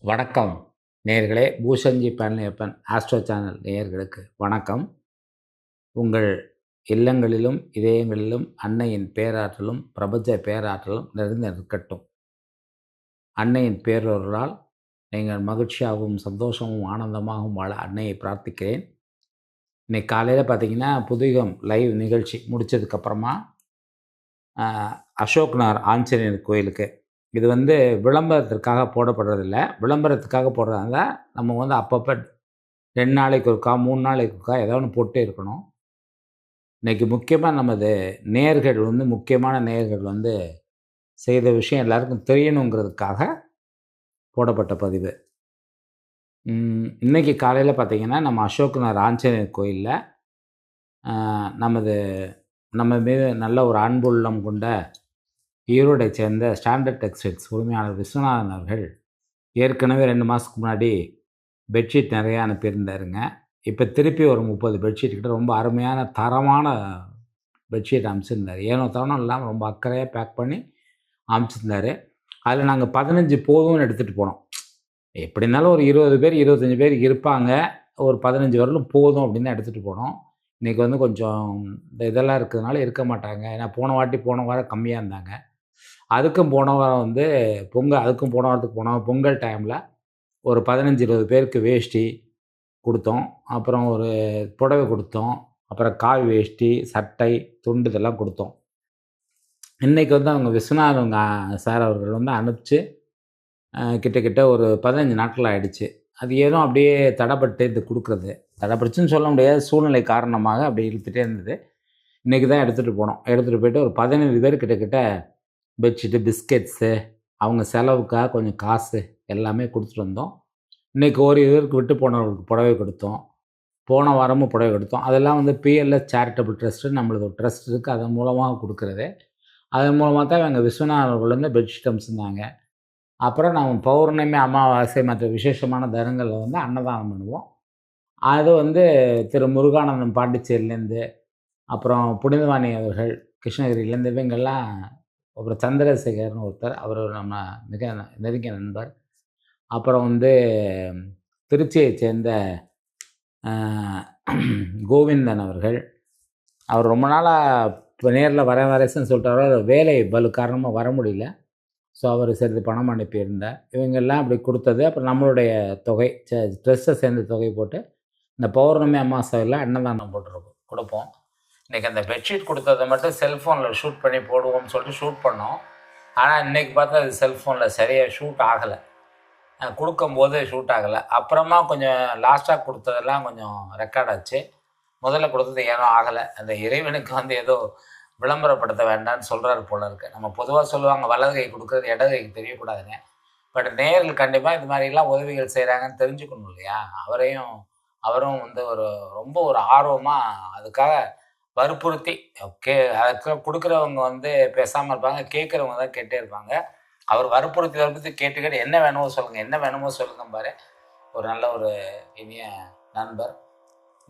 வணக்கம். நேர்களே பூஷன்ஜி Palaniappan astro channel நேயர்களுக்கு வணக்கம். உங்கள் இல்லங்களிலும் இதயங்களிலும் அன்னையின் பேராற்றலும் பிரபஞ்ச பேராற்றலும் நிறைந்து நிற்கட்டும் அன்னையின் பேரொருளால் நீங்கள் மகிழ்ச்சியாகவும் சந்தோஷமும் ஆனந்தமாகவும் வாழ அன்னையை பிரார்த்திக்கிறேன். இன்றைக்கி காலையில் பார்த்தீங்கன்னா புதுகம் லைவ் நிகழ்ச்சி முடித்ததுக்கப்புறமா அசோக்னார் ஆஞ்சநேயர் கோயிலுக்கு. இது வந்து விளம்பரத்திற்காக போடப்படுறதில்ல. விளம்பரத்துக்காக போடுறதா நம்ம வந்து அப்பப்போ ரெண்டு நாளைக்கு ஒருக்கா மூணு நாளைக்கு ஒருக்கா ஏதோ ஒன்று போட்டே இருக்கணும். இன்றைக்கி முக்கியமாக நமது நேர்கள் வந்து முக்கியமான நேர்கள் வந்து செய்த விஷயம் எல்லாருக்கும் தெரியணுங்கிறதுக்காக போடப்பட்ட பதிவு. இன்றைக்கி காலையில் பார்த்தீங்கன்னா நம்ம அசோக்னர் ஆஞ்சநேயர் கோயிலில் நமது நம்ம மீது நல்ல ஒரு அன்புள்ளம் கொண்ட ஈரோடை சேர்ந்த ஸ்டாண்டர்ட் டெக்ஸ்டைல்ஸ் உரிமையாளர் விஸ்வநாதன் அவர்கள் ஏற்கனவே ரெண்டு மாதத்துக்கு முன்னாடி பெட்ஷீட் நிறையா அனுப்பியிருந்தாருங்க. இப்போ திருப்பி ஒரு முப்பது பெட்ஷீட் கிட்ட ரொம்ப அருமையான தரமான பெட்ஷீட் அனுப்பிச்சிருந்தார். ஏனோ தவணம் இல்லாமல் ரொம்ப அக்கறையாக பேக் பண்ணி அனுப்பிச்சிருந்தாரு. அதில் நாங்கள் பதினஞ்சு போதும்னு எடுத்துகிட்டு போனோம். எப்படி இருந்தாலும் ஒரு இருபது பேர் இருபத்தஞ்சி பேர் இருப்பாங்க. ஒரு பதினஞ்சு வரலும் போதும் அப்படின்னு தான் எடுத்துகிட்டு போனோம். இன்றைக்கி வந்து கொஞ்சம் இந்த இதெல்லாம் இருக்கிறதுனால இருக்க மாட்டாங்க. ஏன்னா போன வாட்டி போன வாரம் கம்மியாக இருந்தாங்க. அதுக்கும் போன வாரம் வந்து பொங்கல் அதுக்கும் போன வாரத்துக்கு போனோம். பொங்கல் டைமில் ஒரு பதினஞ்சு இருபது பேருக்கு வேஷ்டி கொடுத்தோம். அப்புறம் ஒரு புடவை கொடுத்தோம். அப்புறம் காவி வேஷ்டி சட்டை துண்டு இதெல்லாம் கொடுத்தோம். இன்றைக்கி வந்து அவங்க விஸ்வநாதன் சார் அவர்கள் வந்து அனுப்பிச்சு அஹ், கிட்டத்தட்ட ஒரு பதினஞ்சு நாட்கள் ஆகிடுச்சு அது ஏதோ அப்படியே தடைப்பட்டு இது கொடுக்குறது. தடைப்பட்டுச்சுன்னு சொல்ல முடியாது சூழ்நிலை காரணமாக அப்படி இழுத்துகிட்டே இருந்தது. இன்றைக்கி தான் எடுத்துகிட்டு போனோம். எடுத்துகிட்டு போயிட்டு ஒரு பதினஞ்சு பேர் கிட்டக்கிட்ட பெட்ஷீட்டு பிஸ்கெட்ஸு அவங்க செலவுக்காக கொஞ்சம் காசு எல்லாமே கொடுத்துட்டு வந்தோம். இன்றைக்கி ஒரு இதற்கு விட்டு போனவர்களுக்கு புடவை கொடுத்தோம். போன வாரமும் புடவை கொடுத்தோம். அதெல்லாம் வந்து பிஎல்எஸ் சேரிட்டபிள் ட்ரஸ்ட்டு நம்மளது ஒரு ட்ரஸ்ட் இருக்குது அதன் மூலமாக கொடுக்குறது. அதன் மூலமாக தான் இவங்க விஸ்வநாதர்கள் வந்து பெட்ஷீட் அமிச்சிருந்தாங்க அப்புறம் நம்ம பௌர்ணமி அமாவாசை மற்ற விசேஷமான தரங்களில் வந்து அன்னதானம் பண்ணுவோம். அது வந்து திரு முருகானந்தம் பாண்டிச்சேரியிலேருந்து அப்புறம் புனிதவாணி அவர்கள் கிருஷ்ணகிரியிலேருந்து இவங்கெல்லாம் அப்புறம் சந்திரசேகர்னு ஒருத்தர் அவர் நம்ம மிக நெருங்கிய நண்பர். அப்புறம் வந்து திருச்சியை சேர்ந்த கோவிந்தன் அவர்கள். அவர் ரொம்ப நாளாக நேரில் வர வரேன்னு சொல்லிட்டாரோ வேலை பலு காரணமாக வர முடியல. ஸோ அவர் சிறிது பணம் அனுப்பியிருந்தார். இவங்கெல்லாம் அப்படி கொடுத்தது அப்புறம் நம்மளுடைய தொகை ட்ரெஸ்ஸை சேர்ந்த தொகை போட்டு இந்த பௌர்ணமி அமாவாசையில் அன்னதானம் போட்டுருக்கோம் கொடுப்போம். இன்றைக்கி அந்த பெட்ஷீட் கொடுத்ததை மட்டும் செல்ஃபோனில் ஷூட் பண்ணி போடுவோம்னு சொல்லிட்டு ஷூட் பண்ணோம். ஆனால் இன்றைக்கி பார்த்தா அது செல்ஃபோனில் சரியாக ஷூட் ஆகலை. கொடுக்கும்போது ஷூட் ஆகலை. அப்புறமா கொஞ்சம் லாஸ்ட்டாக கொடுத்ததெல்லாம் கொஞ்சம் ரெக்கார்ட் ஆச்சு. முதல்ல கொடுத்தது ஏனோ ஆகலை. அந்த இறைவனுக்கு வந்து ஏதோ விளம்பரப்படுத்த வேண்டாம்னு சொல்கிறாரு போல இருக்கு. நம்ம பொதுவாக சொல்லுவாங்க வலது கை கொடுக்குறது இடது கைக்கு தெரியக்கூடாதுங்க பட் நேரில் கண்டிப்பாக இது மாதிரிலாம் உதவிகள் செய்கிறாங்கன்னு தெரிஞ்சுக்கணும் இல்லையா? அவரையும் அவரும் வந்து ஒரு ரொம்ப ஒரு ஆர்வமாக அதுக்காக வற்புறுத்தி ஓகே அதுக்கு கொடுக்குறவங்க வந்து பேசாமல் இருப்பாங்க கேட்குறவங்க தான் கேட்டே இருப்பாங்க. அவர் வற்புறுத்தி வற்புறுத்தி கேட்டு கேட்டு என்ன வேணுமோ சொல்லுங்கள் என்ன வேணுமோ சொல்லுங்க பாரு. ஒரு நல்ல ஒரு இனிய நண்பர்.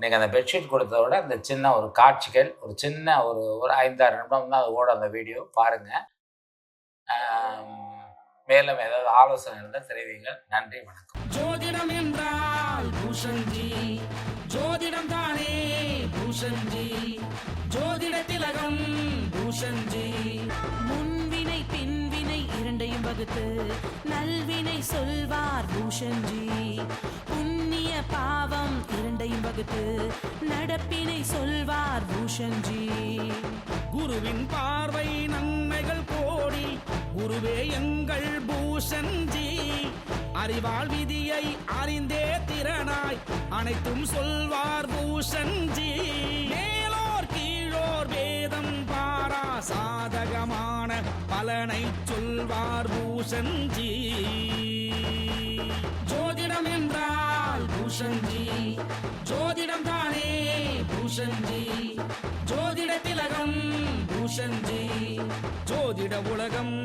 இன்னைக்கு அந்த பெட்ஷீட் கொடுத்த விட அந்த சின்ன ஒரு காட்சிகள் ஒரு சின்ன ஒரு ஒரு ஐந்தாறு நிமிடம் தான் அது ஓட அந்த வீடியோ பாருங்கள் மேலும் ஏதாவது ஆலோசனை இருந்தால் தெரிவிங்கள் நன்றி வணக்கம். ஜோதிடம் என்றால் பூஷன்ஜி ஜோதிடம் தானே பூஷன்ஜி ஜோதிட திலகம் பூஷன்ஜி வகுத்து நல்வினை சொல்வார் பூஷன்ஜி புண்ணிய பாவம் இரண்டையும் வகுத்து நடப்பினை சொல்வார் பூஷன்ஜி குருவின் பார்வை நன்மைகள் கோடி குருவே எங்கள் பூஷன்ஜி அறிவாள் விதியை அறிந்தே திறனாய் அனைத்தும் சொல்வார் பூஷன்ஜி மேலோர் கீழோர் வேதம் பலனை சொல்வார் பூஷன்ஜி ஜோதிடம் என்றால் பூஷன்ஜி ஜோதிடம் தானே பூஷன்ஜி ஜோதிட திலகம் பூஷன்ஜி ஜோதிட உலகம்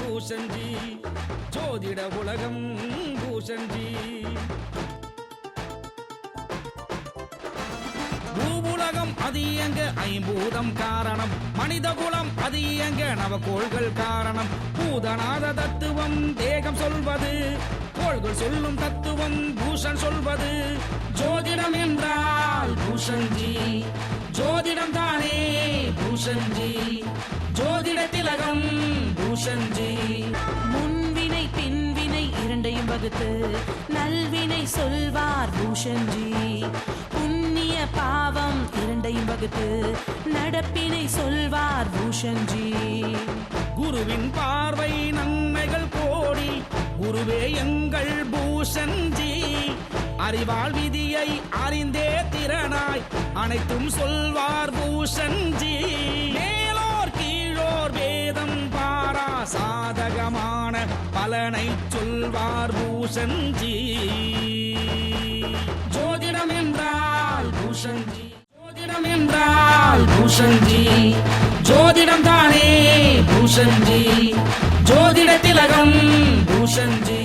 பூஷன்ஜி ஜோதிட உலகம் பூஷன்ஜி உலகம் அது இயங்க ஐம்பூதம் காரணம். மனித குலம் அது இயங்க நவகோள்கள் காரணம். பூதநாத தத்துவம் தேகம் சொல்வது கோள்கள் சொல்லும் தத்துவம் பூஷன் சொல்வது. ஜோதிடம் என்றால் பூஷன்ஜி ஜோதிடம் தானே பூஷன்ஜி. ஜோதிட திலகம் பூஷன்ஜி. வகுத்து நல்வினை சொல்வார் பூஷன்ஜி புண்ணிய பாவம் இரண்டையும் வகுத்து நடப்பினை சொல்வார் பூஷன்ஜி குருவின் பார்வை நன்மைகள் கோடி குருவே எங்கள் பூஷன்ஜி அறிவாள் விதியை அறிந்தே திறனாய் அனைத்தும் சொல்வார் பூஷன்ஜி பலனை சொல்வார் பூஷன்ஜி ஜோதிடம் என்றால் பூஷன்ஜி ஜோதிடம் என்றால் பூஷன்ஜி ஜோதிடம் தானே பூஷன்ஜி ஜோதிட திலகம் பூஷன்ஜி